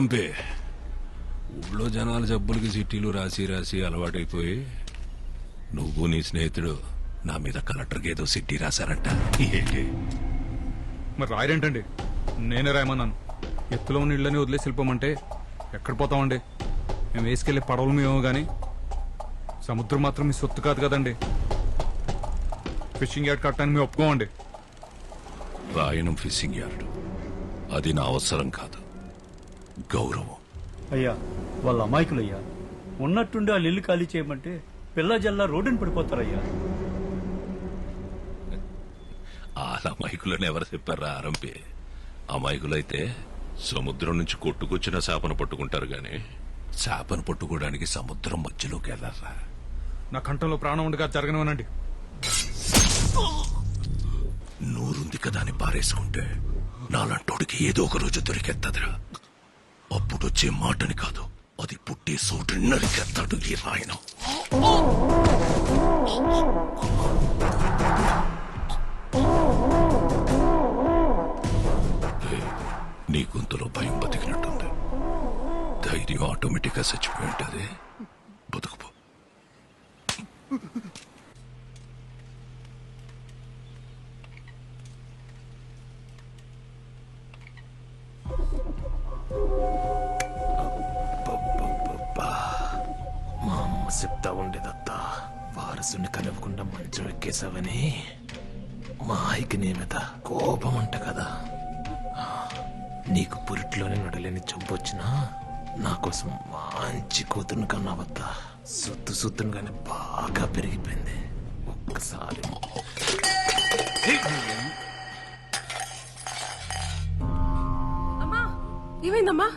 ఆరంపే ఊళ్ళో జనాల జబ్బులకి చిట్టీలు రాసి రాసి అలవాటైపోయి నువ్వు నీ స్నేహితుడు నా మీద కలెక్టర్కి ఏదో సిట్టి రాశారంట. ఏంటి? మరి రాయరేంటండి? నేనే రాయమన్నాను. ఎత్తులో ఉన్న ఇళ్ళని వదిలేసి వెళ్ళిపోమంటే ఎక్కడ పోతామండి? మేము వేసుకెళ్ళే పడవలు మేము కానీ సముద్రం మాత్రం మీ సొత్తు కాదు కదండి. ఫిషింగ్ యార్డ్ కట్టడానికి మేము ఒప్పుకోమండి. రాయనం ఫిషింగ్ యార్డ్. అది నా అవసరం కాదు. గౌరవం. అయ్యా వాళ్ళ అమాయకులయ్యా. ఉన్నట్టుండి వాళ్ళు ఇల్లు ఖాళీ చేయమంటే పిల్ల జల్లా రోడ్డుని పడిపోతారయ్యా. వాళ్ళ అమాయకులని ఎవరు చెప్పారా ఆరంపే? అమాయకులైతే సముద్రం నుంచి కొట్టుకొచ్చిన చేపను పట్టుకుంటారు గాని చేపను పట్టుకోవడానికి సముద్రం మధ్యలోకి వెళ్ళారా? నా కంఠంలో ప్రాణం ఉండగా జరగనివ్వనండి. నూరుంది కదా అని పారేసుకుంటే నాలంటోడికి ఏదో ఒక రోజు దొరికెత్తదిరా. అప్పుడొచ్చే మాటని కాదు. అది పుట్టే సోటు నరికెత్తాడు ఈ రాయన నీ గొంతులో భయం బతికినట్టుంది. ధైర్యం ఆటోమేటిక్గా చచ్చిపోయి ఉంటుంది. చెప్తా ఉండేదత్తా. వారసుని కలవకుండా మంచం ఎక్కేసావని మాయకి ఆయికి కోపం అంట కదా. నీకు పురిట్లోనే నడలేని చంపొచ్చినా నా కోసం మంచి కూతురుని కన్నావత్తా. సుత్తు సుత్తునుగానే బాగా పెరిగిపోయింది. ఒక్కసారి. అమ్మా ఏమైందమ్మా?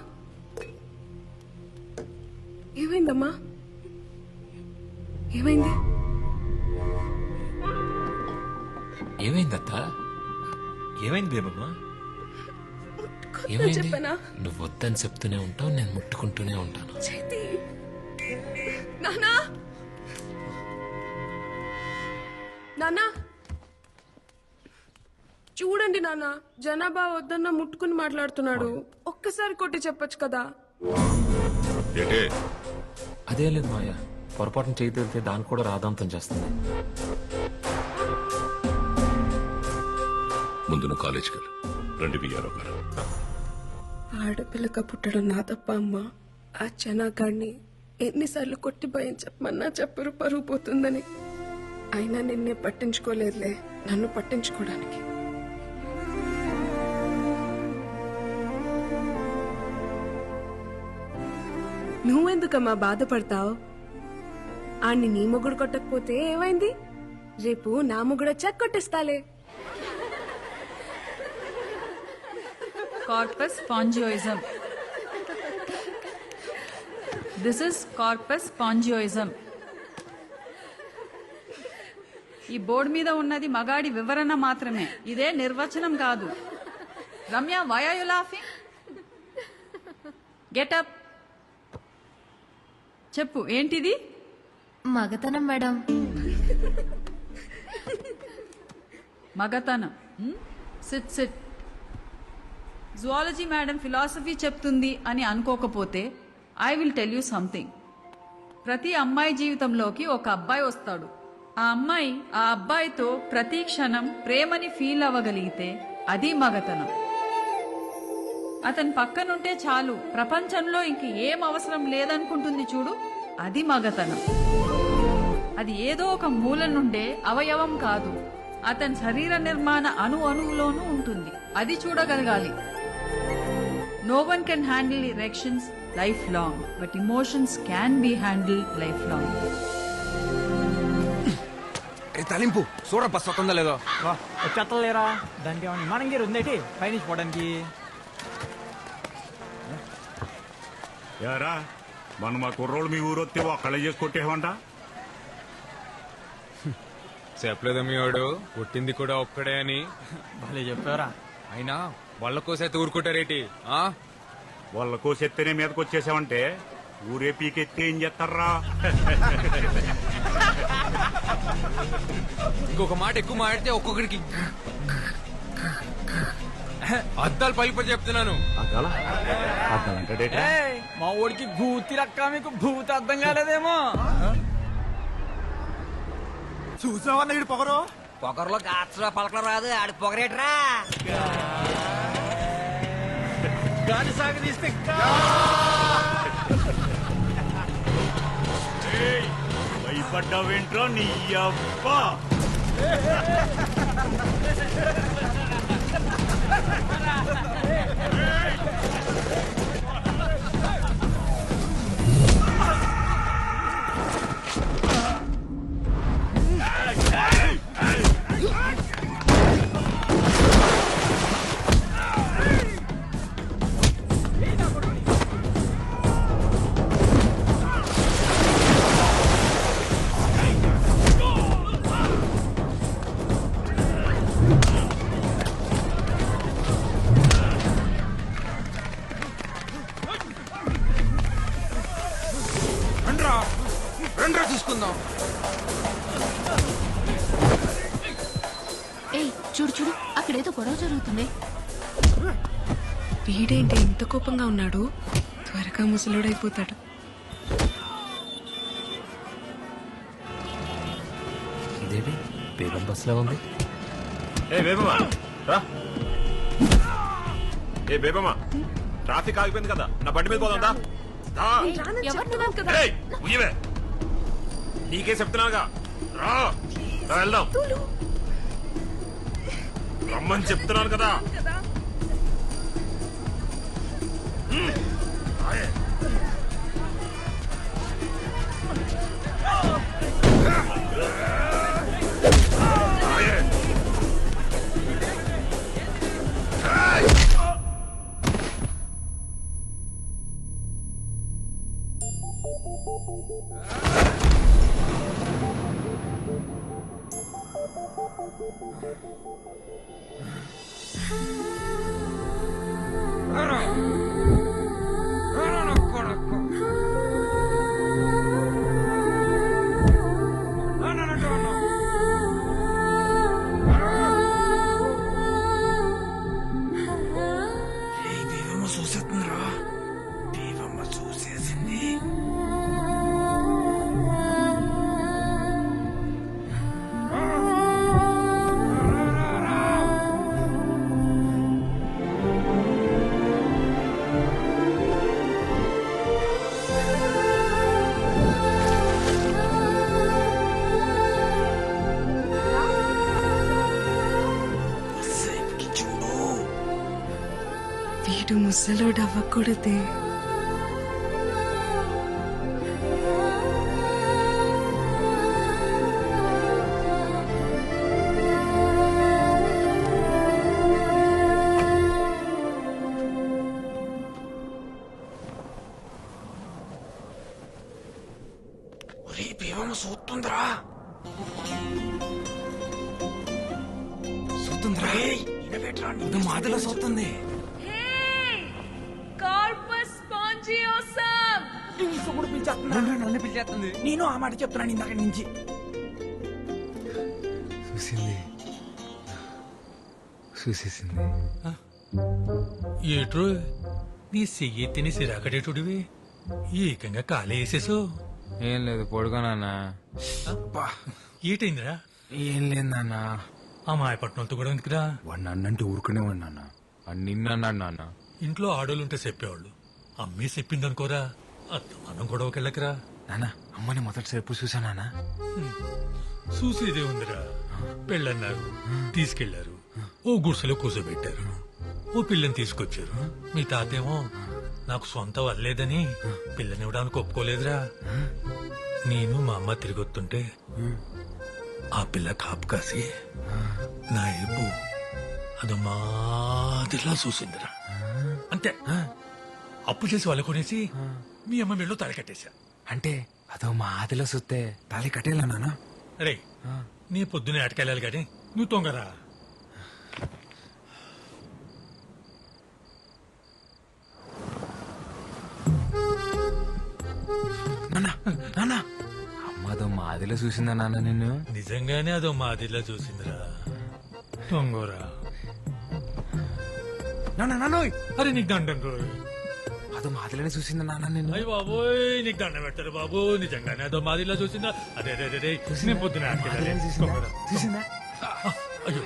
ఏమైంది? చెప్పనా? నువ్వు వద్దని చెప్తూనే ఉంటావు నేను ముట్టుకుంటూనే ఉంటాను. చేతి! నానా! నానా! చూడండి నాన్న జనాభా వద్దన్న ముట్టుకుని మాట్లాడుతున్నాడు. ఒక్కసారి కొట్టి చెప్పొచ్చు కదా? ఏంటే? అదే లేదు మాయ పొరపాటున చేయి తేలితే దాన్ని కూడా రాదాంతం చేస్తుంది. ముందు నువ్వు కాలేజీకి వెళ్ళు. రండి బియ్యారో గారు ఆడపిల్లక పుట్టడం నా తప్ప అమ్మ. ఆ జనాగాడిని ఎన్నిసార్లు కొట్టి భయం చెప్పమన్నా చెప్పరు పరువు పోతుందని. అయినా నిన్నే పట్టించుకోలేదులే నన్ను పట్టించుకోవడానికి. నువ్వెందుకమ్మా బాధపడతావు? ఆడిని నీ మొగుడు కొట్టకపోతే ఏమైంది? రేపు నా మొగుడు వచ్చా కొట్టిస్తాలే. Corpus spongiosum. This is corpus spongiosum. ఈ బోర్డు మీద ఉన్నది మగాడి వివరణ మాత్రమే. ఇదే నిర్వచనం కాదు. Ramya why are you laughing get up చెప్పు ఏంటిది? మగతనం మేడం. మగతనం. Sit sit zoology madam philosophy చెప్తుంది అని అనుకోకపోతే I will tell you something ప్రతి అమ్మాయి జీవితంలోకి ఒక అబ్బాయి వస్తాడు. ఆ అమ్మాయి ఆ అబ్బాయితో ప్రతి క్షణం ప్రేమని ఫీల్ అవ్వగలిగితే అది మగతనం. అతని పక్కనుంటే చాలు ప్రపంచంలో ఇంక ఏం అవసరం లేదనుకుంటుంది చూడు అది మగతనం. అది ఏదో ఒక మూల నుండే అవయవం కాదు అతని శరీర నిర్మాణ అణు అణువులోనూ ఉంటుంది. అది చూడగలగాలి. No one can handle erections life long but emotions can be handle life long ఏ తలింపు? చూడ బస్ వస్తుందో లేదో వచ్చేస్తలేరా దానికి ఏమైనా విమానం గేరు ఉందేటి? పైనుంచి పోవడానికి. యారా మన మా కుర్రోళ్ళు మీ ఊరు వస్తే ఒక్కళ్ళే చేసి కొట్టేవంట చెప్పలేదా మీ వాడు? పుట్టింది కూడా ఒక్కడే అని. భలే చెప్పారా అయినా వాళ్ళ కోసైతే ఊరుకుంటారేటి? ఆ? వాళ్ళ కోసెత్తేనే మీదకి వచ్చేసావంటే ఊరే పీకెత్తే ఏం చేస్తారా ఇంకొక మాట ఎక్కువ మాడితే ఒక్కొక్కడికి అద్దాలు పలిప చెప్తున్నాను. ఏయ్, మా ఊడికి భూతి రక్క మీకు భూతి అర్థం కాలేదేమో. చూసావా నీడు పొగరు? పొగర్లో గాత్ర పలకలు రాదు ఆడి పొగరేట్రా. గాలి సాగదీస్తే భయపడ్డావేంట్రా నీ అబ్బా? రండ్రా జరుగుతుంది వీడేంటి ఇంత కోపంగా ఉన్నాడు? త్వరగా ముసలుడైపోతాడు. ఇదేంటి? బేగం బస్సులో ఉంది? ఏ బేబమ్మా రా. ఏ బేబమ్మా ట్రాఫిక్ ఆగిపోయింది కదా నా బండి మీద పోదా నీకే చెప్తున్నాగా రా, వెళ్దాం. రమ్మని చెప్తున్నాను కదా. చూసేస్తుందిరా. దేవమ్మ చూసేసింది వీడు ముసలోడు అవ్వకూడదే ఇనబెట్రా నిన్ను మాదిలో చూస్తుంది నన్ను పిలిచేస్తుంది. నేను ఆ మాట చెప్తున్నాను ఇందాక నుంచి. చూసింది చూసేసింది ఏట్రో? నీ చెయ్యి తిని సిరాకడేటుడివి. ఏకంగా కాలే వేసేసో ఏం లేదు పడుకోనన్నా ఏటైందిరా? ఏం లేదు నాన్న. ఆ మాయపట్నంతో కూడా ఎందుకురా? వాడు నన్నంటే ఊరుకునే నాన్న. వాడు నిన్నన్నాడు నాన్న. ఇంట్లో ఆడోళ్ళుంటే చెప్పేవాళ్ళు. అమ్మే చెప్పిందనుకోరా? మనం గొడవకెళ్ళకరా నాన్న అమ్మని మొదటిసారి ఎప్పుడు చూసా నాన్న చూసేదే ఉందిరా. పెళ్ళన్నారు తీసుకెళ్ళారు ఓ గుడిసెలో కూర్చోబెట్టారు ఓ పిల్లని తీసుకొచ్చారు. మీ తాతేమో నాకు సొంత వల్లేదని పిల్లనివ్వడానికి ఒప్పుకోలేదురా. నేను మా అమ్మ తిరిగి వస్తుంటే ఆ పిల్ల కాపు కాసి నా ఏపు అది మాదిరిలా చూసిందిరా. అంతే. అప్పు చేసి వాళ్ళ కొనేసి మీ అమ్మ మెళ్ళు తలకట్టేశా అంటే అదో మా ఆదిలో చూస్తే తాళి కట్టేలా నాన్న రే నీ పొద్దునే అటకెళ్ళాలి గాని నువ్వు తొంగరా? నాన్న నాన్న అమ్మ అదో మా ఆదిలో చూసిందా నాన్న నిన్ను? నిజంగానే అదో మాదిరిలా చూసిందిరా. తొంగోరా? నాన్న నాన్నోయ్ అరే నీకు దండం రోయ్. అదో మాదిలనే చూసిందా నాన్న నేను అయ్య బాబోయ్ నీకు దండం పెట్టారు బాబు నిజంగానే అదో మాదిలో చూసిందా? అదే అదే అదే నేను పొద్దున చూసిందా? అయ్యో.